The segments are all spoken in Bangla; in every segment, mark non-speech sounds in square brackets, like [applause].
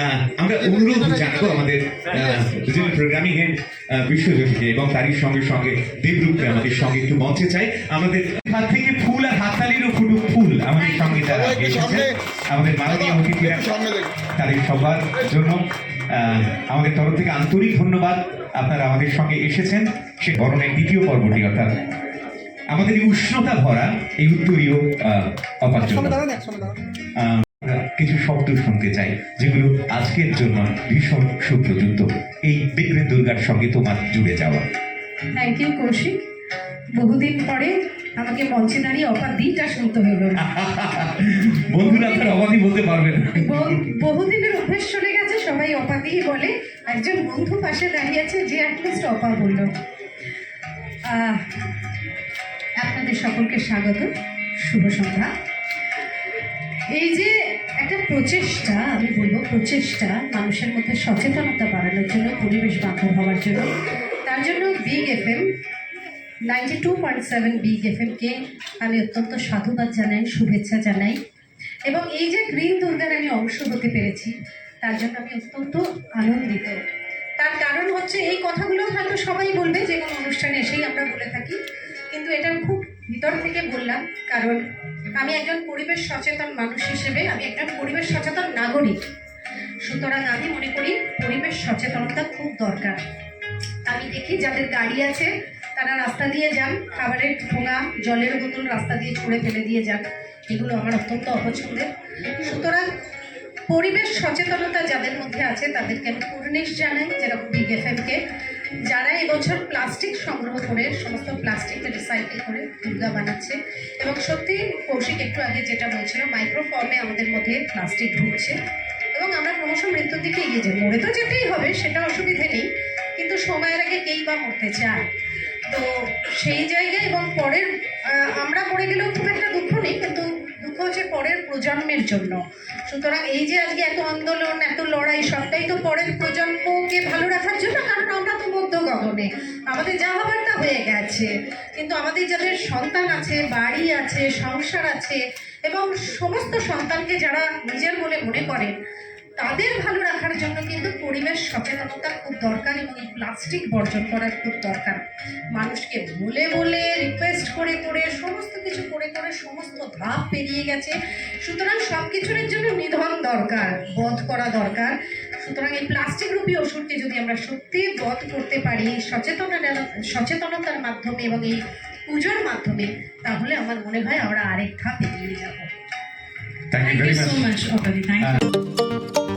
আহ, আমরা অনুরোধ জানাব আমাদের দুজন প্রোগ্রামিং হেড বিশ্বজ্যোতিকে এবং তারই সঙ্গে সঙ্গে দেবরূপকে আমাদের সঙ্গে একটু মঞ্চে চাই। আমাদের হাত থেকে ফুল আর হাততালিরও ফুটুক ফুল আমাদের সঙ্গে যারা। আমাদের মাননীয় অতিথিরা তাদের সবার জন্য আমাদের তরফ থেকে আন্তরিক ধন্যবাদ। আপনারা আমাদের সঙ্গে এসেছেন সে বরণের দ্বিতীয় পর্বটি অর্থাৎ আমাদের এই উষ্ণতা ভরা এই উত্তরীয় আহ, কিছু শব্দ শুনতে চাই যেগুলো আজকের জন্য ভীষণ সুপ্রযুক্ত। এই বিগ্রেন দুর্গার সঙ্গে তোমার জুড়ে যাওয়া। Thank you Kaushik. বহুদিন পরে আমাকে মঞ্চে দাঁড়িয়ে অপার দিনটা শুনতে হলো। [laughs] বন্ধুরা আপনার অবাধি বলতে পারবেন বহু- বহুদিনের অভ্যেস চলে গেছে সবাই অপাতেই বলে একজন বন্ধু পাশে দাঁড়িয়ে আছে যে অ্যাটলিস্ট অপা বলল। আপনাদের সকলকে স্বাগত। শুভ সন্ধ্যা। এই যে একটা প্রচেষ্টা, আমি বলব প্রচেষ্টা, মানুষের মধ্যে সচেতনতা বাড়ানোর জন্য, পরিবেশ বান্ধব হওয়ার জন্য। তার জন্য big F M ninety two point seven big F এমকে আমি অত্যন্ত সাধুবাদ জানাই, শুভেচ্ছা জানাই। এবং এই যে গ্রিন দুর্গার আমি অংশ হতে পেরেছি, তার জন্য আমি অত্যন্ত আনন্দিত। তার কারণ হচ্ছে, এই কথাগুলো হয়তো সবাই বলবে, যে কোনো অনুষ্ঠানে এসেই আমরা বলে থাকি, কিন্তু এটা খুব ভিতর থেকে বললাম, কারণ আমি একজন পরিবেশ সচেতন মানুষ হিসেবে, আমি একজন পরিবেশ সচেতন নাগরিক। সুতরাং আমি মনে করি পরিবেশ সচেতনতা খুব দরকার। আমি দেখি যাদের গাড়ি আছে, তারা রাস্তা দিয়ে যান, খাবারের ঠোঙা জলের বোতল রাস্তা দিয়ে ছুঁড়ে ফেলে দিয়ে যান। এগুলো আমার অত্যন্ত অপছন্দের। সুতরাং পরিবেশ সচেতনতা যাদের মধ্যে আছে, তাদেরকে আমি পূর্ণেশ জানাই, যেরকম বিগ এফএমকে যারা এবছর প্লাস্টিক সংগ্রহ করে, সমস্ত প্লাস্টিককে রিসাইকেল করে দুর্গা বানাচ্ছে এবং সত্যি কৌশিক, একটু আগে যেটা বলছিল মাইক্রোফর্মে আমাদের মধ্যে প্লাস্টিক ঢুকছে এবং আমরা ক্রমশ মৃত্যুর দিকে এগিয়ে যাই। মরে তো যেতেই হবে, সেটা অসুবিধে নেই, কিন্তু সময়ের আগে কেই বা মরতে চায়? তো সেই জায়গায় এবং পরের আমরা মরে গেলেও খুব একটা দুঃখ নেই, কিন্তু হচ্ছে পরের প্রজন্মের জন্য। সুতরাং এই যে আজকে এত আন্দোলন, এত লড়াই, সবটাই তো পরের প্রজন্মকে ভালো রাখার জন্য, কারণ আমরা তো মধ্য গগনে আমাদের যা হবার তা হয়ে গেছে। কিন্তু আমাদের যাদের সন্তান আছে, বাড়ি আছে, সংসার আছে, এবং সমস্ত সন্তানকে যারা নিজের বলে মনে করেন, তাদের ভালো রাখার জন্য কিন্তু পরিবেশ সচেতনতা খুব দরকার এবং এই প্লাস্টিক বর্জন করার খুব দরকার। মানুষকে বলে বলে ধাপ পেরিয়ে গেছে। সুতরাং সব কিছুর জন্য নিধন দরকার বধ করা দরকার। সুতরাং এই প্লাস্টিক রূপী ওষুধকে যদি আমরা সত্যি বধ করতে পারি সচেতনতা সচেতনতার মাধ্যমে এবং এই পুজোর মাধ্যমে তাহলে আমার মনে হয় আমরা আরেক ধাপ এগিয়ে যাব। Thank you so much much অপাদি thank you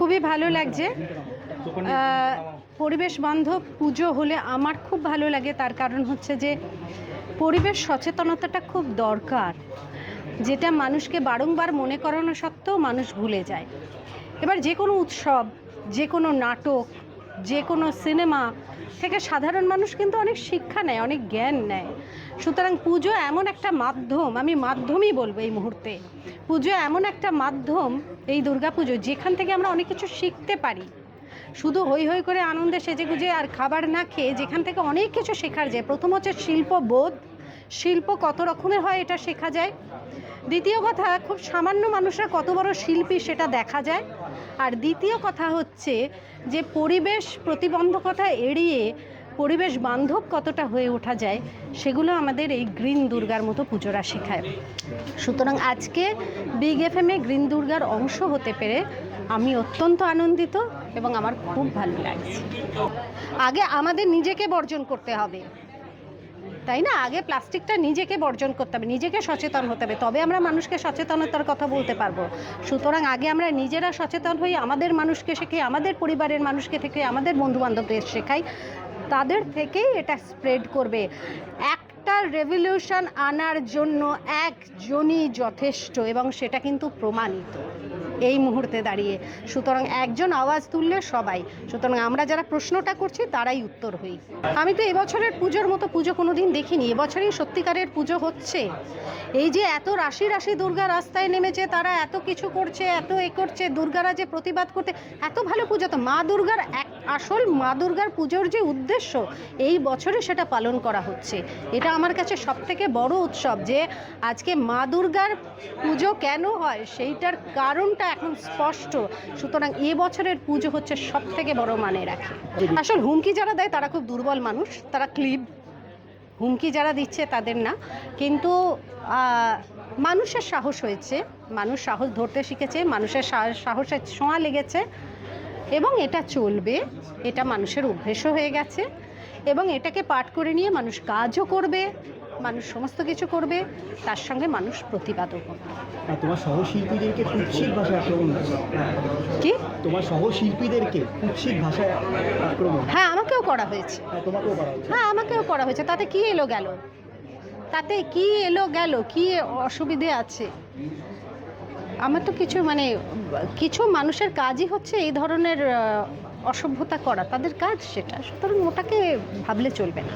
খুবই ভালো লাগছে। পরিবেশ বান্ধব পুজো হলে আমার খুব ভালো লাগে, তার কারণ হচ্ছে যে পরিবেশ সচেতনতাটা খুব দরকার। যেটা মানুষকে বারংবার মনে করানো সত্ত্বেও মানুষ ভুলে যায়। এবার যে কোনো উৎসব, যে কোনো নাটক যে কোনো সিনেমা থেকে সাধারণ মানুষ কিন্তু অনেক শিক্ষা নেয়, অনেক জ্ঞান নেয়। সুতরাং পুজো এমন একটা মাধ্যম, আমি মাধ্যমই বলব এই মুহূর্তে, পুজো এমন একটা মাধ্যম এই দুর্গাপুজো যেখান থেকে আমরা অনেক কিছু শিখতে পারি। শুধু হই হই করে আনন্দে সেজে গুজে আর খাবার না খেয়ে যেখান থেকে অনেক কিছু শেখার যায়। প্রথম হচ্ছে শিল্পবোধ, শিল্প কত রকমের হয় এটা শেখা যায়। দ্বিতীয় কথা, খুব সামান্য মানুষরা কত বড় শিল্পী সেটা দেখা যায়। আর দ্বিতীয় কথা হচ্ছে যে পরিবেশ প্রতিবন্ধকতা এড়িয়ে পরিবেশ বান্ধব কতটা হয়ে ওঠা যায়, সেগুলো আমাদের এই গ্রিন দুর্গার মতো পুজোরা শেখায়। সুতরাং আজকে big F M a green দুর্গার অংশ হতে পেরে আমি অত্যন্ত আনন্দিত এবং আমার খুব ভালো লাগছে। আগে আমাদের নিজেকে বর্জন করতে হবে। তাই না? আগে প্লাস্টিকটা নিজেকে বর্জন করতে হবে, নিজেকে সচেতন হতে হবে। তবে আমরা মানুষকে সচেতনতার কথা বলতে পারব। সুতরাং আগে আমরা নিজেরা সচেতন হই, আমাদের মানুষকে শেখাই, আমাদের পরিবারের মানুষকে থেকে, আমাদের বন্ধু বান্ধবদের শেখাই। তাদের থেকেই এটা স্প্রেড করবে। একটা রেভলিউশন আনার জন্য একজনই যথেষ্ট এবং সেটা কিন্তু প্রমাণিত। এই মুহূর্তে দাঁড়িয়ে। সুতরাং একজন আওয়াজ তুললে সবাই। সুতরাং আমরা যারা প্রশ্নটা করছি, তারাই উত্তর হই। আমি তো এবছরের পুজোর মতো পুজো কোনো দিন দেখিনি। এবছরই সত্যিকারের পুজো হচ্ছে। এই যে এত রাশি রাশি দুর্গা রাস্তায় নেমেছে, তারা এত কিছু করছে, এত এ করছে, দুর্গারা যে প্রতিবাদ করতে, এত ভালো পুজো তো মা দুর্গার এক আসল মা দুর্গার পুজোর যে উদ্দেশ্য, এই বছরে সেটা পালন করা হচ্ছে। এটা আমার কাছে সব থেকে বড় উৎসব যে, আজকে মা দুর্গার পুজো কেন হয়, সেইটার কারণটা এখন স্পষ্ট। সুতরাং এ বছরের পুজো হচ্ছে সব থেকে বড় মানে রাখে। আসল হুমকি যারা দেয় তারা খুব দুর্বল মানুষ তারা ক্লিব হুমকি যারা দিচ্ছে তাদের না। কিন্তু মানুষের সাহস হয়েছে মানুষ সাহস ধরতে শিখেছে মানুষের সাহসের ছোঁয়া লেগেছে এবং এটা চলবে এটা মানুষের অভ্যেসও হয়ে গেছে। এবং এটাকে পাঠ করে নিয়ে মানুষ কাজও করবে মানুষ সমস্ত কিছু করবে তার সঙ্গে মানুষ প্রতিবাদও করবে। তোমার সহশিল্পীদেরকে কুৎসিত ভাষায় আক্রমণ কি? তোমার সহশিল্পীদেরকে কুৎসিত ভাষায় আক্রমণ হ্যাঁ। আমাকেও করা হয়েছে। হ্যাঁ, তোমাকেও করা হচ্ছে হ্যাঁ আমাকেও করা হয়েছে। তাতে কি এলো গেল? তাতে কি এলো গেল? কি অসুবিধে আছে? আমার তো কিছু মানে কিছু মানুষের কাজই হচ্ছে এই ধরনের অসভ্যতা করা তাদের কাজ সেটা। সুতরাং ওটাকে ভাবলে চলবে না।